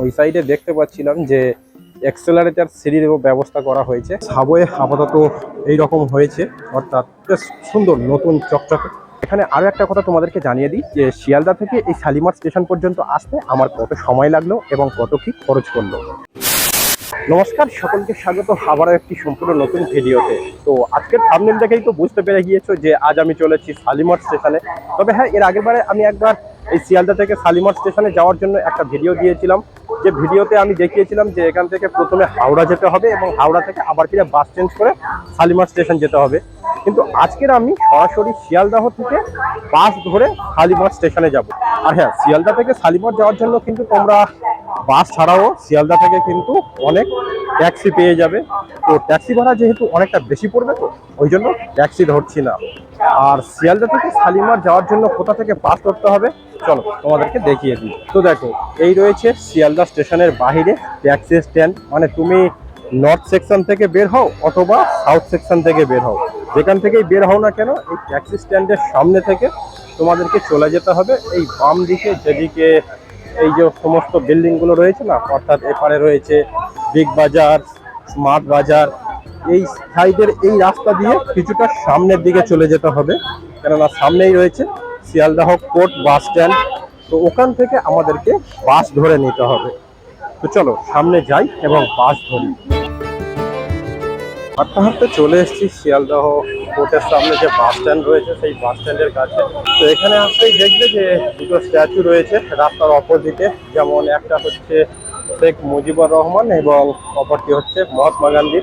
ওই সাইডে দেখতে পাচ্ছিলাম যে এক্সেলারেটার সিঁড়ির ব্যবস্থা করা হয়েছে। সাবওয়ে আপাতত এই রকম হয়েছে, অর্থাৎ সুন্দর নতুন চকচকে। এখানে আরও একটা কথা তোমাদেরকে জানিয়ে দিই, যে শিয়ালদা থেকে এই শালিমার স্টেশন পর্যন্ত আসতে আমার কত সময় লাগল এবং কত কি খরচ করল। নমস্কার, সকলকে স্বাগত আবারও একটি সম্পূর্ণ নতুন ভিডিওতে। তো আজকের থামনেল দেখেই তো বুঝতে পেরে গিয়েছো যে আজ আমি চলেছি শালিমার স্টেশনে। তবে হ্যাঁ এর আগের বারে আমি একবার এই শিয়ালদা থেকে শালিমার স্টেশনে যাওয়ার জন্য একটা ভিডিও দিয়েছিলাম। যে ভিডিওতে আমি দেখিয়েছিলাম যে এখান থেকে প্রথমে হাওড়া যেতে হবে এবং হাওড়া থেকে আবার ফিরে বাস চেঞ্জ করে শালিমার স্টেশন যেতে হবে। কিন্তু আজকের আমি সরাসরি শিয়ালদাহ থেকে বাস ধরে শালিমার স্টেশনে যাব। আর হ্যাঁ শিয়ালদা থেকে শালিমার যাওয়ার জন্য কিন্তু তোমরা বাস ছাড়াও শিয়ালদা থেকে কিন্তু অনেক ট্যাক্সি পেয়ে যাবে। তো ট্যাক্সি ভাড়া যেহেতু অনেকটা বেশি পড়বে তো, ওই জন্য ট্যাক্সি ধরছি না। আর শিয়ালদা থেকে শালিমার যাওয়ার জন্য কোথা থেকে বাস ধরতে হবে, চলো তোমাদেরকে দেখিয়ে দিই। তো দেখো, এই রয়েছে শিয়ালদা স্টেশনের বাইরে ট্যাক্সি স্ট্যান্ড। মানে তুমি নর্থ সেকশন থেকে বের হও অথবা সাউথ সেকশন থেকে বের হও। যেখান থেকেই বের হও না কেন, এই ট্যাক্সি স্ট্যান্ডের সামনে থেকে তোমাদেরকে চলে যেতে হবে। এই বাম দিকে যেদিকে এই যে সমস্ত বিল্ডিংগুলো রয়েছে না, অর্থাৎ এপারে রয়েছে বিগ বাজার স্মার্ট বাজার এই সাইডের এই রাস্তা দিয়ে কিছুটা সামনের দিকে চলে যেতে হবে। কেননা সামনেই রয়েছে শিয়ালদাহ কোর্ট বাস স্ট্যান্ড। তো ওখান থেকে আমাদেরকে বাস ধরে নিতে হবে। তো চলো, সামনে যাই এবং বাস ধরি। হাঁটতে হাঁটতে চলে এসেছি শিয়ালদাহ কোর্টের সামনে যে বাস স্ট্যান্ড রয়েছে, সেই বাস স্ট্যান্ডের কাছে। তো এখানে আসতেই দেখবে যে দুটো স্ট্যাচু রয়েছে রাস্তার অপোজিটে। যেমন একটা হচ্ছে শেখ মুজিবুর রহমান এবং অপরটি হচ্ছে মহাত্মা গান্ধী।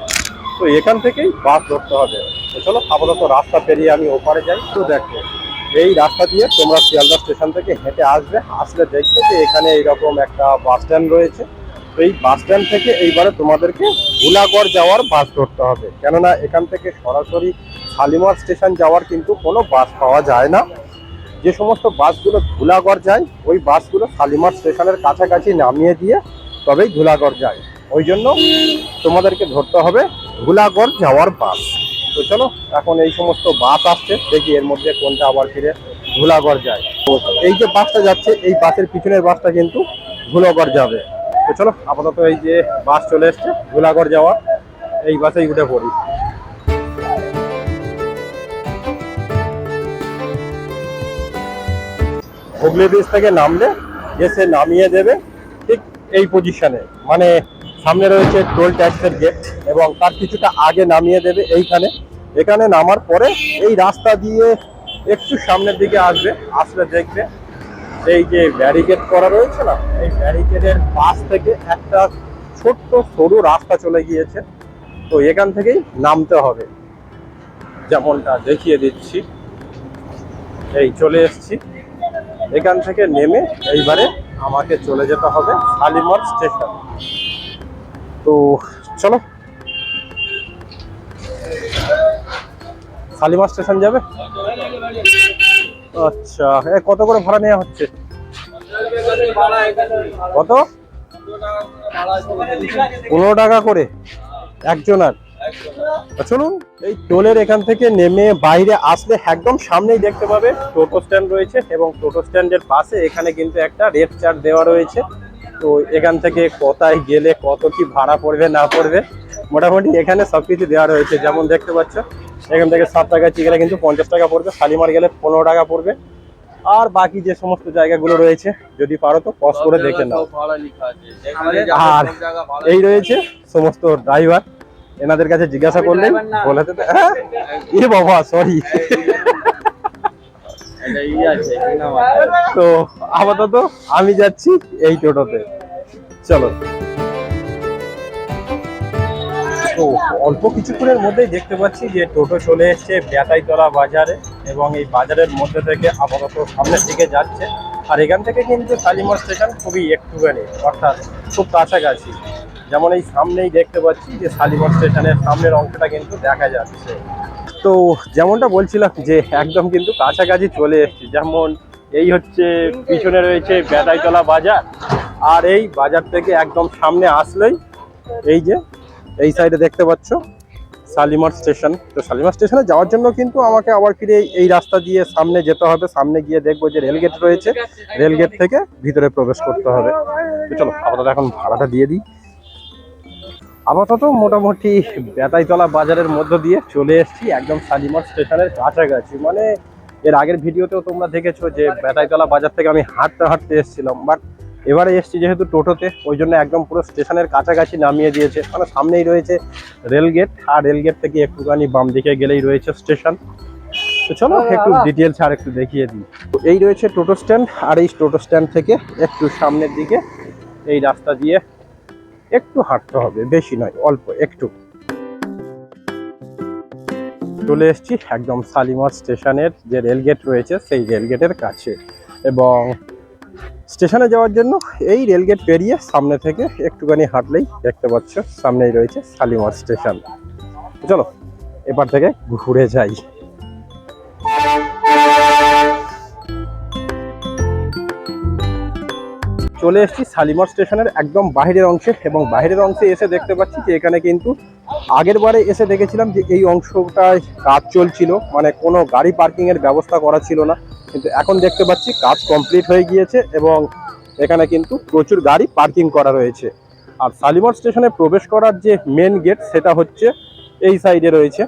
তো এখান থেকেই বাস ধরতে হবে। তো চলো, আপাতত রাস্তা পেরিয়ে আমি ওপারে যাই। তো দেখো, এই রাস্তা দিয়ে তোমরা শিয়ালদা স্টেশন থেকে হেঁটে আসবে। আসলে দেখবে যে এখানে এইরকম একটা বাস স্ট্যান্ড রয়েছে। এই বাস স্ট্যান্ড থেকে এইবারে তোমাদেরকে ভুলাগড় যাওয়ার বাস ধরতে হবে। কেননা এখান থেকে সরাসরি শালিমার স্টেশন যাওয়ার কিন্তু কোনো বাস পাওয়া যায় না। যে সমস্ত বাসগুলো ধুলাগড় যায়, ওই বাসগুলো শালিমার স্টেশনের কাছাকাছি নামিয়ে দিয়ে তবেই ধুলাগড় যায়। ওই জন্য তোমাদেরকে ধরতে হবে ধুলাগড় যাওয়ার বাস তো চলো, এখন এই সমস্ত বাস আসছে, দেখি এর মধ্যে কোনটা আবার ফিরে ধুলাগড় যায়। এই যে বাসটা যাচ্ছে, এই বাসের পিছনের বাসটা কিন্তু ধুলাগড় যাবে। তো চলো, আপাতত এই যে বাস চলে এসছে ধুলাগড় যাওয়া। এই বাসেই উঠে পড়ি। হুগলি ব্রিজ থেকে নামলে, এসে নামিয়ে দেবে ঠিক এই পজিশনে মানে সামনে রয়েছে টোল ট্যাক্সের গেট এবং তার কিছুটা আগে নামিয়ে দেবে এইখানে। এখানে নামার পরে এই রাস্তা দিয়ে একটু সামনের দিকে আসবে, আসলে দেখবে এই যে ব্যারিকেড করা রয়েছে না, এই ব্যারিকেডের পাশ থেকে একটা ছোট্ট সরু রাস্তা চলে গিয়েছে। তো এখান থেকেই নামতে হবে। যেমনটা দেখিয়ে দিচ্ছি। এই চলে এসছি। এখান থেকে নেমে এইবারে আমাকে চলে যেতে হবে শালিমার স্টেশন। তো চলো। শালিমার স্টেশন যাবে? আচ্ছা এ কত করে ভাড়া নেওয়া হচ্ছে? কত? পনেরো টাকা করে, একজনের। তা চলুন, এই টোলের এখান থেকে নেমে বাইরে আসলে একদম সামনেই দেখতে পাবে টোটো স্ট্যান্ড রয়েছে এবং টোটো স্ট্যান্ডের পাশে এখানে কিন্তু একটা রেড চার্ট দেওয়া রয়েছে। তো এখান থেকে কোথায় গেলে কত কি ভাড়া পড়বে না পড়বে, মোটামুটি এখানে সবকিছু দেওয়া রয়েছে, যেমন দেখতে পাচ্ছ। এখান থেকে সাত টাকা গেলে কিন্তু পঞ্চাশ টাকা পড়বে শালিমার গেলে পনেরো টাকা পড়বে। আর বাকি যে সমস্ত জায়গাগুলো রয়েছে যদি পারো তো পজ করে দেখে নাও। আর এই রয়েছে সমস্ত ড্রাইভার এনাদের কাছে জিজ্ঞাসা করলেন বলে হ্যাঁ? এ বাবা সরি তো আপাতত আমি যাচ্ছি এই টোটোতে। চলো। তো অল্প কিছুক্ষণের মধ্যেই দেখতে পাচ্ছি যে টোটো চলে এসেছে ব্যাটাইতলা বাজারে এবং এই বাজারের মধ্যে থেকে আপাতত সামনের দিকে যাচ্ছে। আর এখান থেকে কিন্তু শালিমার স্টেশন খুবই একটুখানি, অর্থাৎ খুব কাছাকাছি। যেমন এই সামনেই দেখতে পাচ্ছি যে শালিমার স্টেশনের সামনের অংশটা কিন্তু দেখা যাচ্ছে। তো যেমনটা বলছিলাম যে একদম কিন্তু কাছাকাছি চলে এসেছি। যেমন এই হচ্ছে পিছনে রয়েছে বেতাইতলা বাজার। আর এই বাজার থেকে একদম সামনে আসলেই এই যে এই সাইডে দেখতে পাচ্ছ? শালিমার স্টেশন। তো শালিমার স্টেশনে যাওয়ার জন্য কিন্তু আমাকে আবার ফিরে এই- রাস্তা দিয়ে সামনে যেতে হবে। সামনে গিয়ে দেখব যে রেলগেট রয়েছে। রেলগেট থেকে ভিতরে প্রবেশ করতে হবে। চলো, আপাতত এখন ভাড়াটা দিয়ে দিই। আপাতত মোটামুটি বেতাইতলা বাজারের মধ্য দিয়ে চলে এসেছি একদম শালিমার স্টেশনের কাছাকাছি। মানে এর আগের ভিডিওতেও তোমরা দেখেছ যে বেতাইতলা বাজার থেকে আমি হাঁটতে হাঁটতে এসেছিলাম। বাট এবারে এসেছি যেহেতু টোটোতে ওই জন্য একদম পুরো স্টেশনের কাছাকাছি নামিয়ে দিয়েছে। মানে সামনেই রয়েছে রেলগেট আর রেলগেট থেকে একটুখানি বাম দিকে গেলেই রয়েছে স্টেশন। তো চলো একটু ডিটেলস আর একটু দেখিয়ে দিই। তো এই রয়েছে টোটো স্ট্যান্ড আর এই টোটো স্ট্যান্ড থেকে একটু সামনের দিকে এই রাস্তা দিয়ে একটু হাঁটতে হবে বেশি নয় অল্প একটু। চলে এসেছি একদম শালিমার স্টেশনের যে রেলগেট রয়েছে সেই রেলগেটের কাছে। এবং স্টেশনে যাওয়ার জন্য এই রেলগেট পেরিয়ে সামনে থেকে একটুখানি হাঁটলেই দেখতে পাচ্ছ সামনেই রয়েছে শালিমার স্টেশন। চলো এবার থেকে ঘুরে যাই। চলে এসেছি শালিমার স্টেশনের একদম বাইরের অংশে এবং বাইরের অংশে এসে দেখতে পাচ্ছি যে এখানে কিন্তু আগের বারে এসে দেখেছিলাম যে এই অংশটায় কাজ চলছিল মানে কোনো গাড়ি পার্কিং এর ব্যবস্থা করা ছিল না। কিন্তু এখন দেখতে পাচ্ছি কাজ কমপ্লিট হয়ে গিয়েছে এবং এখানে কিন্তু প্রচুর গাড়ি পার্কিং করা রয়েছে। আর শালিমার স্টেশনে প্রবেশ করার যে মেন গেট সেটা হচ্ছে এই সাইডে রয়েছে।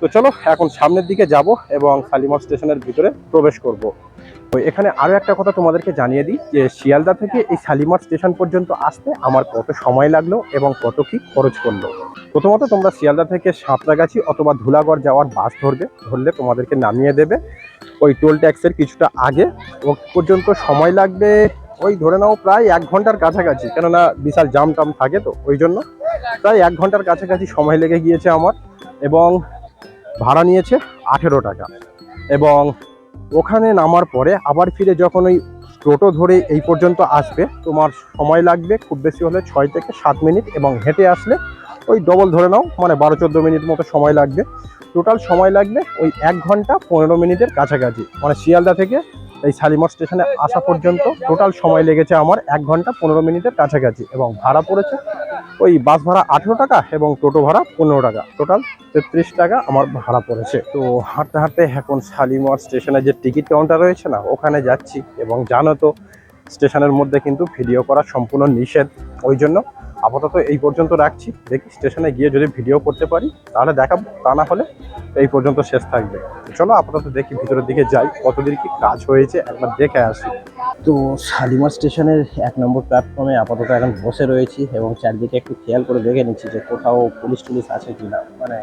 তো চলো এখন সামনের দিকে যাব এবং শালিমার স্টেশনের ভিতরে প্রবেশ করব। এখানে আরও একটা কথা তোমাদেরকে জানিয়ে দিই যে শিয়ালদা থেকে এই শালিমার স্টেশন পর্যন্ত আসতে আমার কত সময় লাগল এবং কত কি খরচ করল। প্রথমত তোমরা শিয়ালদা থেকে সাঁতরাগাছি অথবা ধুলাগড় যাওয়ার বাস ধরবে, ধরলে তোমাদেরকে নামিয়ে দেবে। ওই টোল ট্যাক্সের কিছুটা আগে ও পর্যন্ত সময় লাগবে, ওই ধরে নাও প্রায় এক ঘণ্টার কাছাকাছি, কেননা বিশাল জাম টাম থাকে তো, ওই জন্য প্রায় এক ঘণ্টার কাছাকাছি সময় লেগে গিয়েছে আমার এবং ভাড়া নিয়েছে আঠেরো টাকা। এবং ওখানে নামার পরে আবার ফিরে যখন ওই টোটো ধরে এই পর্যন্ত আসবে, তোমার সময় লাগবে খুব বেশি হলে ছয় থেকে সাত মিনিট এবং হেঁটে আসলে ওই ডবল ধরে নাও মানে বারো চোদ্দ মিনিট মতো সময় লাগবে। টোটাল সময় লাগবে ওই এক ঘণ্টা পনেরো মিনিটের কাছাকাছি মানে শিয়ালদা থেকে এই শালিমার স্টেশনে আসা পর্যন্ত টোটাল সময় লেগেছে আমার এক ঘণ্টা পনেরো মিনিটের কাছাকাছি এবং ভাড়া পড়েছে ওই বাস ভাড়া আঠেরো টাকা এবং টোটো ভাড়া পনেরো টাকা। টোটাল তেত্রিশ টাকা আমার ভাড়া পড়েছে। তো হাঁটতে হাঁটতে এখন শালিমার স্টেশনে যে টিকিট কাউন্টার রয়েছে না, ওখানে যাচ্ছি এবং জানো তো, স্টেশনের মধ্যে কিন্তু ভিডিও করা সম্পূর্ণ নিষেধ। ওই জন্য আপাতত এই পর্যন্ত রাখছি। দেখি স্টেশনে গিয়ে যদি ভিডিও করতে পারি, তাহলে দেখাবো। তা না হলে এই পর্যন্ত শেষ থাকবে। চলো আপাতত দেখি ভিতরের দিকে যাই কতদিন কি কাজ হয়েছে, একবার দেখে আসি। তো শালিমার স্টেশনের এক নম্বর প্ল্যাটফর্মে আপাতত এখন বসে রয়েছি এবং চারদিকে একটু খেয়াল করে দেখে নিচ্ছি যে কোথাও পুলিশ টুলিশ আছে কিনা। মানে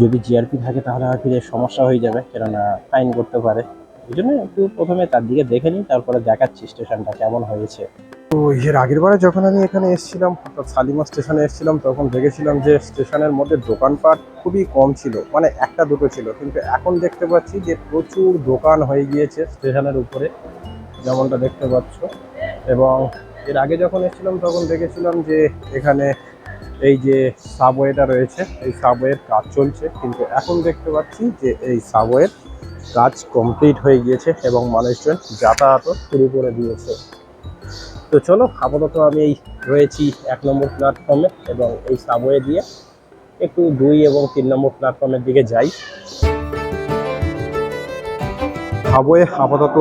যদি জিআরপি থাকে তাহলে আর ফিরে সমস্যা হয়ে যাবে, কেননা ফাইন করতে পারে। এই জন্য একটু প্রথমে তার দিকে দেখে নিই, তারপরে দেখাচ্ছি স্টেশনটা কেমন হয়েছে। এর আগের বারে যখন আমি এখানে এসেছিলাম অর্থাৎ শালিমার স্টেশনে এসেছিলাম, তখন দেখেছিলাম যে স্টেশনের মধ্যে দোকানপাট খুবই কম ছিল মানে একটা দুটো ছিল। কিন্তু এখন দেখতে পাচ্ছি যে প্রচুর দোকান হয়ে গিয়েছে স্টেশনের উপরে, যেমনটা দেখতে পাচ্ছ। এবং এর আগে যখন এসেছিলাম, তখন দেখেছিলাম যে এখানে এই যে সাবওয়েটা রয়েছে, এই সাবওয়ের কাজ চলছে। কিন্তু এখন দেখতে পাচ্ছি যে এই সাবওয়ের কাজ কমপ্লিট হয়ে গিয়েছে এবং মানুষজন যাতায়াতও শুরু করে দিয়েছে। তো চলো, আপাতত আমি এই রয়েছি এক নম্বর প্ল্যাটফর্মে এবং এই সাবওয়ে দিয়ে একটু দুই এবং তিন নম্বর প্ল্যাটফর্মের দিকে যাই। সাবওয়ে আপাতত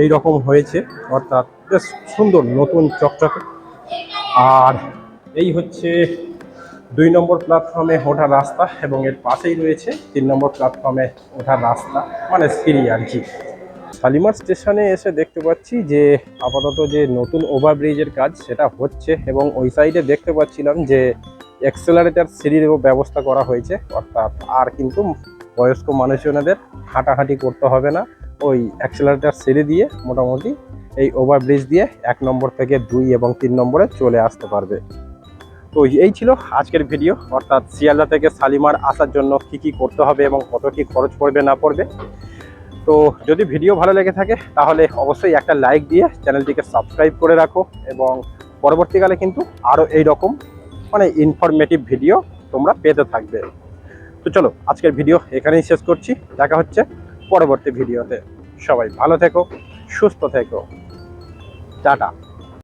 এই রকম হয়েছে, অর্থাৎ বেশ সুন্দর নতুন চকচকে। আর এই হচ্ছে দুই নম্বর প্ল্যাটফর্মে ওঠার রাস্তা এবং এর পাশেই রয়েছে তিন নম্বর প্ল্যাটফর্মে ওঠার রাস্তা মানে সিঁড়ি আর কি। শালিমার স্টেশনে এসে দেখতে পাচ্ছি যে আপাতত যে নতুন ওভারব্রিজের কাজ সেটা হচ্ছে এবং ওই সাইডে দেখতে পাচ্ছিলাম যে অ্যাক্সেলারেটার সিঁড়ির ব্যবস্থা করা হয়েছে, অর্থাৎ আর কিন্তু বয়স্ক মানুষজনেদের হাঁটাহাঁটি করতে হবে না। ওই অ্যাক্সেলারেটার সিঁড়ি দিয়ে মোটামুটি এই ওভারব্রিজ দিয়ে এক নম্বর থেকে দুই এবং তিন নম্বরে চলে আসতে পারবে। তো এই ছিল আজকের ভিডিও, অর্থাৎ শিয়ালদা থেকে শালিমার আসার জন্য কি কি করতে হবে এবং কত কি খরচ পড়বে না পড়বে। তো যদি ভিডিও ভালো লেগে থাকে, তাহলে অবশ্যই একটা লাইক দিয়ে চ্যানেলটিকে সাবস্ক্রাইব করে রাখো এবং পরবর্তীকালে কিন্তু আরও এই রকম মানে ইনফরমেটিভ ভিডিও তোমরা পেতে থাকবে। তো চলো, আজকের ভিডিও এখানেই শেষ করছি। দেখা হচ্ছে পরবর্তী ভিডিওতে সবাই ভালো থেকো, সুস্থ থেকো। টাটা।